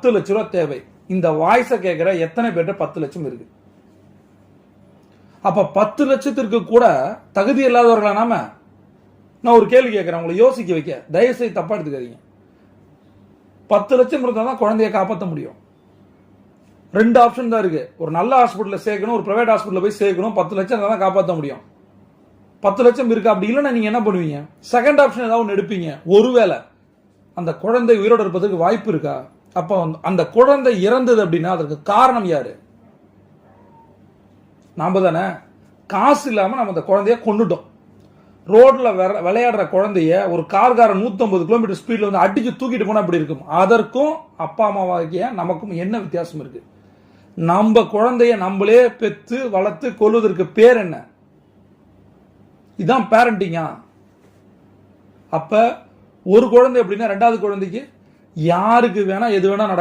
பத்து லட்ச ரூபா தேவை. இந்த வாய்ஸை கேட்குற எத்தனை பேர்ட்ட பத்து லட்சம் இருக்கு? அப்ப பத்து லட்சத்திற்கு கூட தகுதி இல்லாதவர்களா நாம? நான் ஒரு கேள்வி கேட்குறேன் உங்களை யோசிக்க வைக்க. தயவு செய்து தப்பா எடுத்துக்காதீங்க. பத்து லட்சம் இருந்தால் தான் குழந்தைய காப்பாற்ற முடியும். ரெண்டு ஆப்ஷன் தான் இருக்கு. ஒரு நல்ல ஹாஸ்பிட்டல்ல சேர்க்கணும் ஒரு பிரைவேட் ஹாஸ்பிட்டலில் போய் சேர்க்கணும் பத்து லட்சம் இருந்தால் தான் காப்பாற்ற முடியும். பத்து லட்சம் இருக்கு? அப்படி இல்லைன்னா நீங்க என்ன பண்ணுவீங்க? செகண்ட் ஆப்ஷன் ஏதாவது ஒன்று எடுப்பீங்க. ஒருவேளை அந்த குழந்தை உயிரோடு இருப்பதற்கு வாய்ப்பு இருக்கா? அப்போ அந்த- அந்த குழந்தை இறந்தது அப்படின்னா அதற்கு காரணம் யாரு? நாம தானே? காசு இல்லாம நம்ம அந்த குழந்தைய கொண்டுட்டோம் ரோட்ல விளையாடுற குழந்தைய ஒரு கார்காரன் 150 கிலோமீட்டர் ஸ்பீட்ல வந்து அடிச்சு தூக்கிட்டு போனா அப்படி இருக்கும்? அதற்கும் அப்பா அம்மாவாகிய நமக்கும் என்ன வித்தியாசம் இருக்கு? நம்ம குழந்தைய நம்மளே பெத்து வளர்த்து கொள்வதற்கு பேர் என்ன? இதுதான் பேரண்டிங்கா அப்ப ஒரு குழந்தை அப்படின்னா ரெண்டாவது குழந்தைக்கு யாருக்கு வேணால் எது வேணால் நடக்கும்.